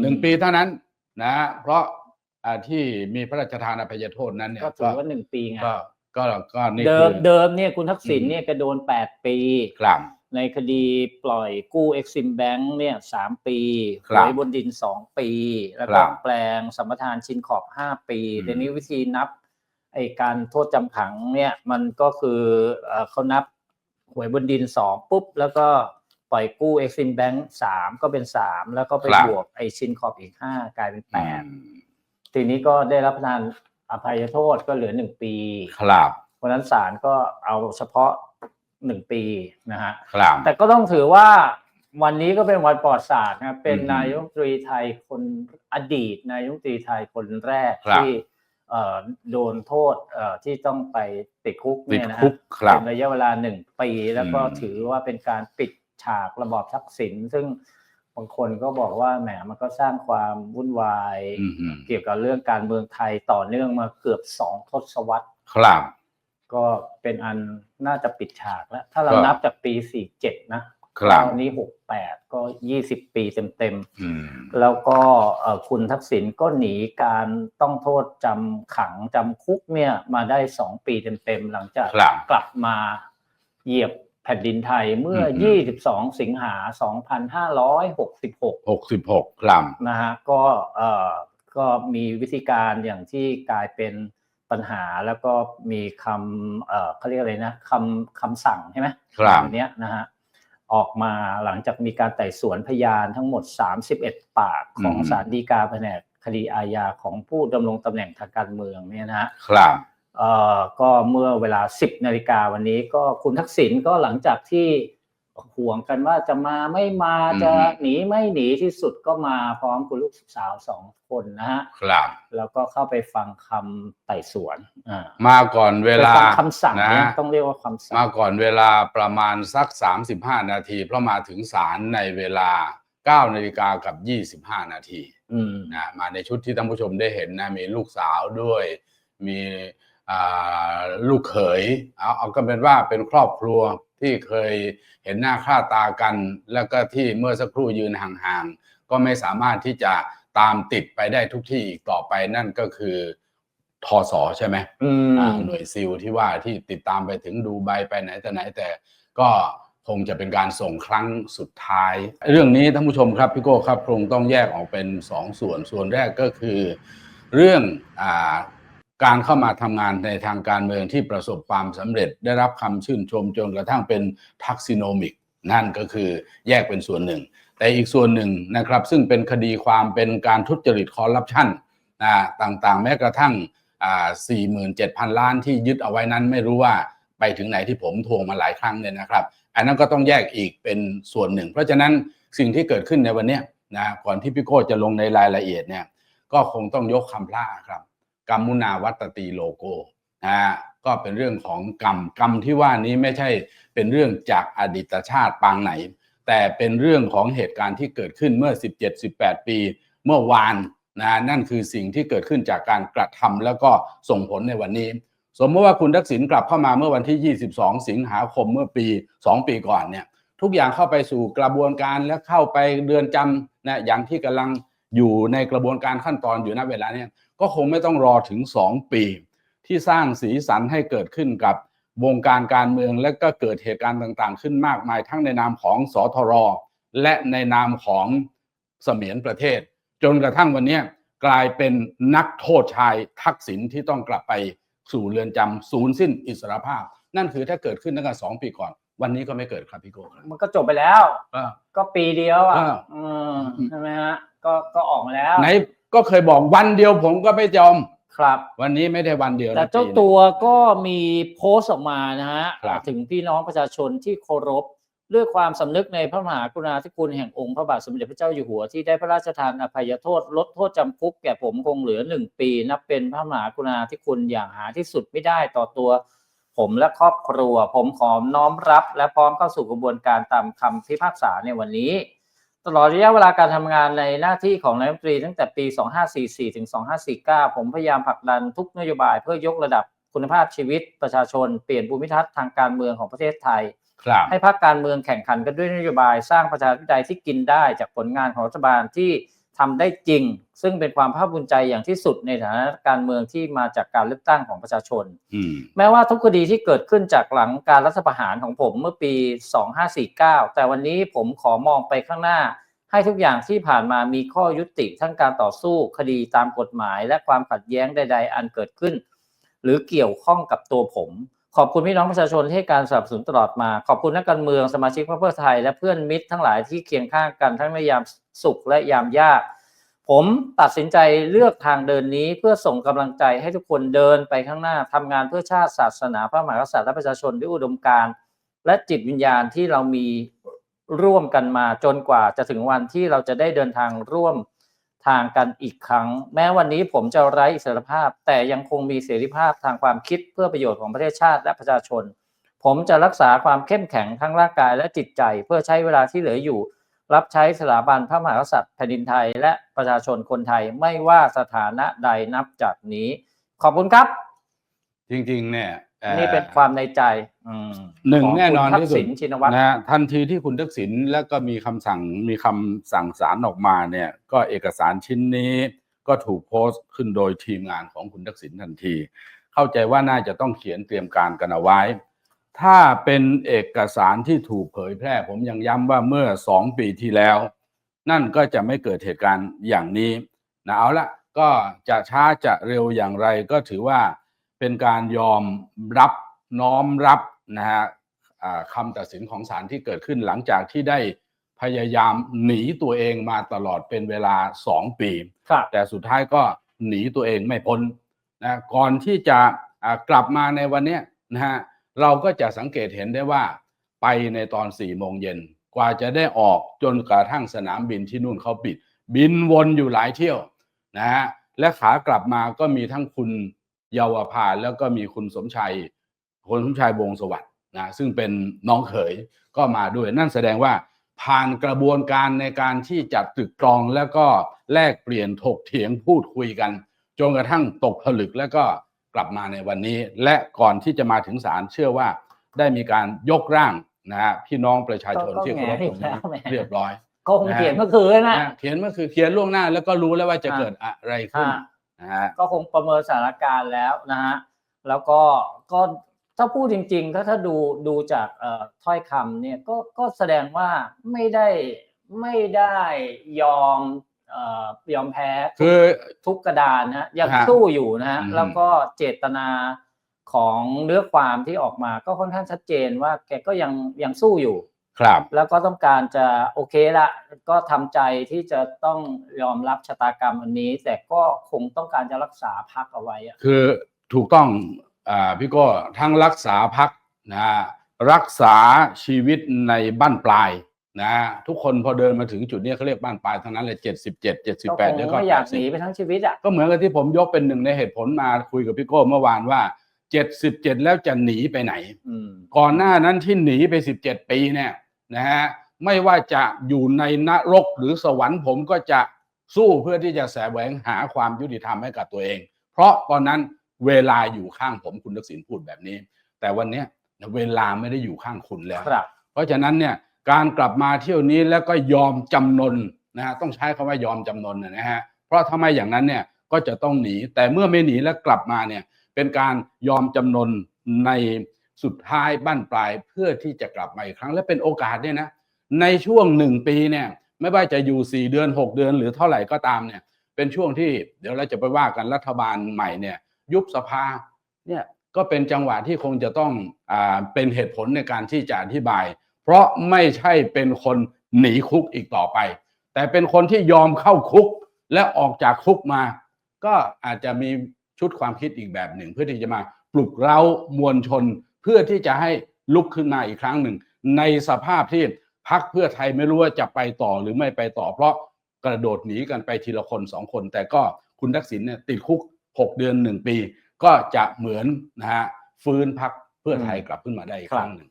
หนึ่งปีเท่านั้นนะเพราะอ่าที่มีพระราชทานอภัยโทษนั้นเนี่ยก็ถือว่าหนึ่งปีไงก็ก็ก็นี่เดิคืมอเดิมเนี่ยคุณทักษิณอืมเนี่ยก็โดนแปดปีครับในคดีปล่อยกู้เอ็กซิมแบงค์เนี่ยสามปีหครับวยบนดินสองปี แล้วครัก็บแปลงสัมปทานชินขอบห้าปีอืมเดี๋ยวนี้วิธีนับไอการโทษจำขังเนี่ยมันก็คือเอ่อเขานับหวยบนดินสองปุ๊บ แล้วก็ ปล่อยกู้เอ็กซิมแบงค์สามก็เป็นสามแล้วก็ไปบวกไอชินขอบอีกห้ากลายเป็นแปดอืมทีนี้ก็ได้รับประทานอภัยโทษก็เหลือหนึ่งปีครับเพราะฉะนั้นศาลก็เอาเฉพาะหนึ่งปีนะฮะครับแต่ก็ต้องถือว่าวันนี้ก็เป็นวันประวัติศาสตร์นะครับเป็นอืมนายกรัฐมนตรีไทยคนอดีต นายกรัฐมนตรีไทยคนแรกครับที่เอ่อโดนโทษเอ่อที่ต้องไปติดคุกติดเนี่ยนะคุฮะกครับเป็นระยะเวลาหนึ่งปี แล้วก็อืมถือว่าเป็นการปิด ฉากระบอบทักษิณซึ่งบางคนก็บอกว่าแหมมันก็สร้างความวุ่นวายอืมอืมเกี่ยวกับเรื่องการเมืองไทยต่อเนื่องมาเกือบสองทศวรรษครับก็เป็นอันน่าจะปิดฉากแล้ว ถ้าเราก็นับจากปี47นะครับตอนนี้68ก็20ปีเต็มอืมๆแล้วก็เอ่อคุณทักษิณก็หนีการต้องโทษจำขังจำคุกเนี่ยมาได้2ปีเต็มๆหลังจากครับกลับมาเหยียบ แผ่นดินไทยเมื่ออืม22 สิงหา 2566หกสิบหกครับนะฮะก็เอ่อก็มีวิธีการอย่างที่กลายเป็นปัญหาแล้วก็มีคำเอ่อเขาเรียกอะไรนะคำคำสั่งใช่ไหมครับอันเนี้ยนะฮะออกมาหลังจากมีการไต่สวนพยานทั้งหมด 31 ปากของอืมศาลฎีกาแผนกคดีอาญาของผู้ดำรงตำแหน่งทางการเมืองเนี่ยนะฮะครับเอ่อ ก็เมื่อเวลา 10นาฬิกาวันนี้ก็คุณทักษิณก็หลังจากที่ห่วงกันว่าจะมาไม่มาอืมจะหนีไม่หนีที่สุดก็มาพร้อมคุณลูกสาวสองคนนะฮะครับ แล้วก็เข้าไปฟังคำไต่สวนอ่ามาก่อนเวลาไปฟังคำสั่งนะเนี่ยต้องเรียกว่าคำสั่งมาก่อนเวลาประมาณสัก 35 นาที เพราะมาถึงศาลในเวลา 9 นาฬิกากับ 25 นาทีอืมนะมาในชุดที่ท่านผู้ชมได้เห็นนะมีลูกสาวด้วย มีอ่า ลูกเขยเอาเอาก็เป็นว่าเป็นครอบครัวที่เคยเห็นหน้าค่าตากัน แล้วก็ที่เมื่อสักครู่ยืนห่างๆ ก็ไม่สามารถที่จะตามติดไปได้ทุกที่อีกต่อไปนั่นก็คือทอสอใช่ไหมอืมอ่าหน่วยซิลที่ว่าที่ติดตามไปถึงดูไบไปไหนแต่ไหนแต่ก็คงจะเป็นการส่งครั้งสุดท้าย เรื่องนี้ท่านผู้ชมครับพี่โก้ครับคงต้องแยกออกเป็นสองส่วนส่วนแรกก็คือ เรื่องอา การเข้ามาทำงานในทางการเมืองที่ประสบความสำเร็จ ได้รับคำชื่นชมจนกระทั่งเป็นทักซิโนมิก นั่นก็คือแยกเป็นส่วนหนึ่ง แต่อีกส่วนหนึ่งนะครับซึ่งเป็นคดีความเป็นการทุจริตคอร์รัปชันนะต่างๆ แม้กระทั่งอ่า47,000 ล้านที่ยึดเอาไว้นั้นไม่รู้ว่าไปถึงไหนที่ผมทวงมาหลายครั้งเนี่ยนะครับ อันนั้นก็ต้องแยกอีกเป็นส่วนหนึ่ง เพราะฉะนั้นสิ่งที่เกิดขึ้นในวันนี้นะก่อนที่พี่โก้จะลงในรายละเอียดเนี่ยก็คงต้องยกคำพระครับ กรรมุนาวัตตีโลโกนะฮะก็เป็นเรื่องของกรรมกรรมที่ว่านี้ไม่ใช่เป็นเรื่องจากอดีตชาติปางไหน แต่เป็นเรื่องของเหตุการณ์ที่เกิดขึ้นเมื่อ 17-18 ปี เมื่อวานนะนั่นคือสิ่งที่เกิดขึ้นจากการกระทำแล้วก็ส่งผลในวันนี้ สมมติว่าคุณทักษิณกลับเข้ามาเมื่อวันที่ 22 สิงหาคมเมื่อปี 2 ปีก่อนเนี่ยทุกอย่างเข้าไปสู่กระบวนการและเข้าไปเรือนจำนะอย่างที่กำลังอยู่ในกระบวนการขั้นตอนอยู่ณเวลาเนี้ ก็คงไม่ต้องรอถึง 2 ปี ที่สร้างสีสันให้เกิดขึ้นกับวงการการเมืองและก็เกิดเหตุการณ์ต่างๆ ขึ้นมากมายทั้งในนามของสทรและในนามของเสมียนประเทศ จนกระทั่งวันเนี้ยกลายเป็นนักโทษชายทักษิณที่ต้องกลับไปสู่เรือนจำศูนย์สิ้นอิสรภาพ นั่นคือถ้าเกิดขึ้นตั้งแต่สองปีก่อน วันนี้ก็ไม่เกิดครับพี่โก้ครับมันก็จบไปแล้วเออก็ปีเดียวอะอ่าอืมใช่ไหมฮะก็ก็ออกมาแล้วไหน ก็เคยบอกวันเดียวผมก็ไม่ยอม ครับ วันนี้ไม่ได้วันเดียวนะแต่เจ้าปีนี้ตัวก็มีโพสต์ออกมานะฮะครับ ถึงพี่น้องประชาชนที่เคารพ ด้วยความสำนึกในพระมหากรุณาธิคุณแห่งองค์พระบาทสมเด็จพระเจ้าอยู่หัวที่ได้พระราชทานอภัยโทษ ลดโทษจำคุกแก่ผมคงเหลือหนึ่งปี นับเป็นพระมหากรุณาธิคุณอย่างหาที่สุดไม่ได้ต่อตัว ผมและครอบครัว ผมขอน้อมรับ และพร้อมเข้าสู่กระบวนการตามคำพิพากษาในวันนี้ ตลอดระยะเวลาการทำงานในหน้าที่ของนายกรัฐมนตรีตั้งแต่ปี 2544 ถึง 2549 ผมพยายามผลักดันทุกนโยบายเพื่อยกระดับคุณภาพชีวิตประชาชน เปลี่ยนภูมิทัศน์ทางการเมืองของประเทศไทยครับให้พรรคการเมืองแข่งขันกันด้วยนโยบายสร้างประชาธิปไตยที่กินได้จากผลงานของรัฐบาลที่ ททำได้จริง ซึ่งเป็นความภาคภูมิใจอย่างที่สุดในฐานะการเมืองที่มาจากการเลือกตั้งของประชาชนอืมแม้ว่าทุกคดีที่เกิดขึ้นจากหลังการรัฐประหารของผมเมื่อปี 2549 แต่วันนี้ผมขอมองไปข้างหน้า ให้ทุกอย่างที่ผ่านมามีข้อยุติทั้งการต่อสู้คดีตามกฎหมาย และความขัดแย้งใด ๆ อันเกิดขึ้น หรือเกี่ยวข้องกับตัวผม ขอบคุณพี่น้องประชาชนที่ให้การสนับสนุนตลอดมา ขอบคุณนักการเมืองสมาชิกพรรคเพื่อไทย และเพื่อนมิตรทั้งหลายที่เคียงข้างกันทั้งในยามสุขและยามยาก ผมตัดสินใจเลือกทางเดินนี้เพื่อส่งกำลังใจให้ทุกคนเดินไปข้างหน้าทำงานเพื่อชาติศาสนาพระมหากษัตริย์และประชาชนด้วยอุดมการณ์และจิตวิญญาณที่เรามีร่วมกันมาจนกว่าจะถึงวันที่เราจะได้เดินทางร่วม ทางกันอีกครั้ง แม้วันนี้ผมจะไร้อิสรภาพ แต่ยังคงมีเสรีภาพทางความคิดเพื่อประโยชน์ของประเทศชาติและประชาชน ผมจะรักษาความเข้มแข็งทั้งร่างกายและจิตใจ เพื่อใช้เวลาที่เหลืออยู่ รับใช้สถาบันพระมหากษัตริย์แผ่นดินไทย และประชาชนคนไทยไม่ว่าสถานะใดนับจากนี้ ขอบคุณครับ จริงๆเนี่ย นี่เป็นความในใจอืมหนึ่งขคุณแน่นอนที่สุดทักษิณชินวัตรนะฮะทันทีที่คุณทักษิณแล้วก็มีคำสั่งมีคำสั่งสารออกมาเนี่ย ก็เอกสารชิ้นนี้ก็ถูกโพสต์ขึ้นโดยทีมงานของคุณทักษิณทันที เข้าใจว่าน่าจะต้องเขียนเตรียมการกันเอาไว้ ถ้าเป็นเอกสารที่ถูกเผยแพร่ ผมยังย้ำว่าเมื่อสองปีที่แล้ว นั่นก็จะไม่เกิดเหตุการณ์อย่างนี้นะเอาละก็จะช้าจะเร็วอย่างไรก็ถือว่า เป็นการยอมรับน้อมรับนะฮะอ่าคำตัดสินของศาลที่เกิดขึ้นหลังจากที่ได้พยายามหนีตัวเองมาตลอดเป็นเวลาสองปีครับแต่สุดท้ายก็หนีตัวเองไม่พ้นนะก่อนที่จะอ่ากลับมาในวันเนี้ยนะฮะเราก็จะสังเกตเห็นได้ว่าไปในตอน4ี่โมงเย็นกว่าจะได้ออกจนกระทั่งสนามบินที่นู่นเขาปิด บินวนอยู่หลายเที่ยวนะฮะและขากลับมาก็มีทั้งคุณ เยาวภาแล้วก็มีคุณสมชัยคุณสมชัยวงศ์สวัสดิ์นะซึ่งเป็นน้องเขยก็มาด้วย นั่นแสดงว่าผ่านกระบวนการในการที่จัดตรึกตรองแล้วก็แลกเปลี่ยนถกเถียงพูดคุยกันจนกระทั่งตกผลึกแล้วก็กลับมาในวันนี้ และก่อนที่จะมาถึงศาลเชื่อว่าได้มีการยกร่างนะฮะพี่น้องประชาชนก็ที่เคารพแหมตรงนี้แหมเรียบร้อยก็คงเขียนเมื่อคืนนะนะเขียนเมื่อคือเขียนล่วงหน้าแล้วก็รู้แล้วว่าจะอ่าเกิดอะไรขึ้นอ่า นะฮะก็คงประเมินสถานการณ์แล้วนะฮะแล้วก็ก็ถ้าพูดจริงๆ ถ้าถ้าดูดูจากเอ่อถ้อยคำเนี่ยก็ก็แสดงว่าไม่ได้ไม่ได้ยอมเอ่อยอมแพ้ทุกคือทุกกระดานนะฮะยังฮะสู้อยู่นะฮะอืมแล้วก็เจตนาของเนื้อความที่ออกมาก็ค่อนข้างชัดเจนว่าแกก็ยังยังสู้อยู่ ครับแล้วก็ต้องการจะโอเคละก็ทำใจที่จะต้องยอมรับชะตากรรมอันนี้ แต่ก็คงต้องการจะรักษาพักเอาไว้อะคือถูกต้องอ่าพี่โก็ทั้งรักษาพักนะฮะรักษาชีวิตในบ้านปลายนะฮะทุกคนพอเดินมาถึงจุดนี้เขาเรียกบ้านปลายทั้งนั้นเลยเจ็ดสิบเจ็ดเจ็ดสิบก็แปดคงแล้วก็ไม่อยากแปดหสินีบไปทั้งชีวิตอะก็เหมือนกับที่ผมยกเป็นหนึ่งในเหตุผลมาคุยกับพี่โก้เมื่อวานว่าเจ็ดสิบเจ็ดแล้วจะหนีไปไหนอืมก่อนหน้านั้นที่หนีไป17ปีเนี่ย นะฮะไม่ว่าจะอยู่ในนรกหรือสวรรค์ผมก็จะสู้เพื่อที่จะแสวงหาความยุติธรรมให้กับตัวเอง เพราะตอนนั้นเวลาอยู่ข้างผมคุณทักษิณพูดแบบนี้ แต่วันเนี้ยเวลาไม่ได้อยู่ข้างคุณแล้วครับเพราะฉะนั้นเนี่ยการกลับมาเที่ยวนี้แล้วก็ยอมจำนนนะฮะต้องใช้คำว่ายอมจำนนนะฮะเพราะถ้าไม่อย่างนั้นเนี่ยก็จะต้องหนี แต่เมื่อไม่หนีแล้วกลับมาเนี่ยเป็นการยอมจำนนใน สุดท้ายบั้นปลายเพื่อที่จะกลับมาอีกครั้ง และเป็นโอกาสเนี่ยนะในช่วงหนึ่งปีเนี่ยไม่ว่าจะอยู่สี่เดือนหกเดือนหรือเท่าไหร่ก็ตามเนี่ยเป็นช่วงที่เดี๋ยวเราจะไปว่ากันรัฐบาลใหม่เนี่ยยุบสภาเนี่ยก็เป็นจังหวะที่คงจะต้องอ่าเป็นเหตุผลในการที่จะอธิบาย เพราะไม่ใช่เป็นคนหนีคุกอีกต่อไป แต่เป็นคนที่ยอมเข้าคุกและออกจากคุกมา ก็อาจจะมีชุดความคิดอีกแบบหนึ่ง เพื่อที่จะมาปลุกเร้ามวลชน เพื่อที่จะให้ลุกขึ้นมาอีกครั้งหนึ่ง ในสภาพที่พักเพื่อไทยไม่รู้ว่าจะไปต่อหรือไม่ไปต่อ เพราะกระโดดหนีกันไปทีละคนสองคน แต่ก็คุณทักษิณเนี่ยติดคุก 6 เดือน 1 ปี ก็จะเหมือนนะฮะฟื้นพักเพื่อไทยกลับขึ้นมาได้อีกครั้งหนึ่ง